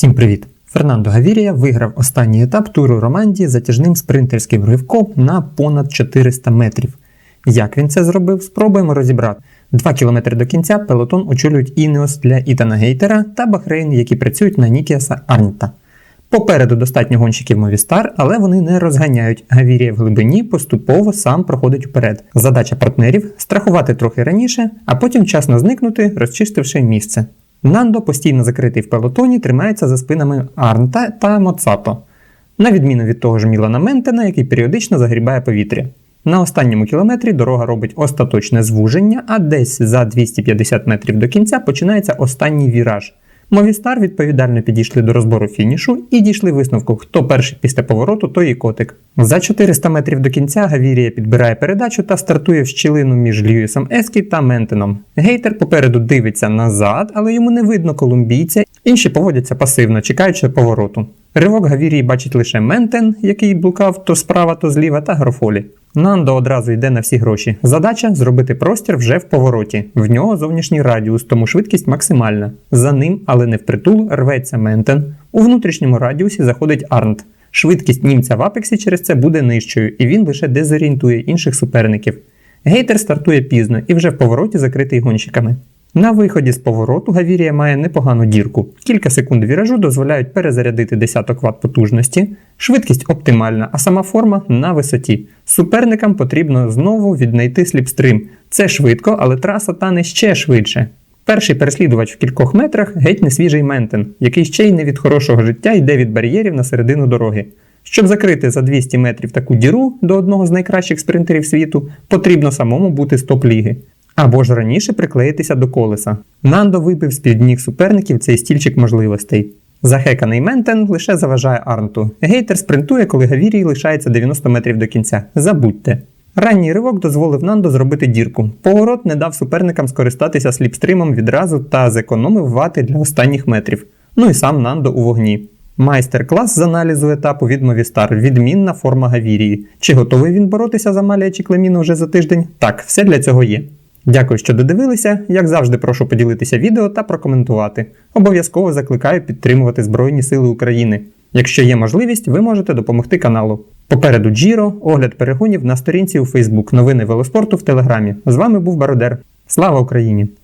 Всім привіт! Фернандо Гавірія виграв останній етап туру Романдії затяжним спринтерським ривком на понад 400 метрів. Як він це зробив, спробуємо розібрати. Два кілометри до кінця пелотон очолюють Інеос для Ітана Гейтера та Бахрейн, які працюють на Нікіаса Арнта. Попереду достатньо гонщиків Мовістар, але вони не розганяють. Гавірія в глибині поступово сам проходить вперед. Задача партнерів страхувати трохи раніше, а потім вчасно зникнути, розчистивши місце. Нандо, постійно закритий в пелотоні, тримається за спинами Арнта та Моцато, на відміну від того ж Мілана Ментена, який періодично загрібає повітря. На останньому кілометрі дорога робить остаточне звуження, а десь за 250 метрів до кінця починається останній віраж. Мовістар відповідально підійшли до розбору фінішу і дійшли висновку, хто перший після повороту, той і котик. За 400 метрів до кінця Гавірія підбирає передачу та стартує в щілину між Льюісом Ескі та Ментеном. Гейтер попереду дивиться назад, але йому не видно колумбійця, інші поводяться пасивно, чекаючи повороту. Ривок Гавірії бачить лише Ментен, який блукав то справа, то зліва, та Грофолі. Нандо одразу йде на всі гроші. Задача зробити простір вже в повороті. В нього зовнішній радіус, тому швидкість максимальна. За ним, але не впритул, рветься Ментен. У внутрішньому радіусі заходить Арнт. Швидкість німця в апексі через це буде нижчою, і він лише дезорієнтує інших суперників. Гейтер стартує пізно і вже в повороті закритий гонщиками. На виході з повороту Гавірія має непогану дірку. Кілька секунд віражу дозволяють перезарядити десяток ватт потужності, швидкість оптимальна, а сама форма на висоті. Суперникам потрібно знову віднайти сліпстрим. Це швидко, але траса тане ще швидше. Перший переслідувач в кількох метрах геть не свіжий Ментен, який ще й не від хорошого життя йде від бар'єрів на середину дороги. Щоб закрити за 200 метрів таку діру до одного з найкращих спринтерів світу, потрібно самому бути з топ-ліги. Або ж раніше приклеїтися до колеса. Нандо вибив з-під ніг суперників цей стільчик можливостей. Захеканий Ментен лише заважає Арнту. Гейтер спринтує, коли Гавірії лишається 90 метрів до кінця. Забудьте. Ранній ривок дозволив Нандо зробити дірку. Поворот не дав суперникам скористатися сліпстримом відразу та зекономив вати для останніх метрів. Ну і сам Нандо у вогні. Майстер-клас з аналізу етапу від Мовістар. Відмінна форма Гавірії. Чи готовий він боротися за Малія чи Клеміно вже за тиждень? Так, все для цього є. Дякую, що додивилися. Як завжди, прошу поділитися відео та прокоментувати. Обов'язково закликаю підтримувати Збройні Сили України. Якщо є можливість, ви можете допомогти каналу. Попереду Джіро, огляд перегонів на сторінці у Фейсбук, новини велоспорту в Телеграмі. З вами був Бародер. Слава Україні!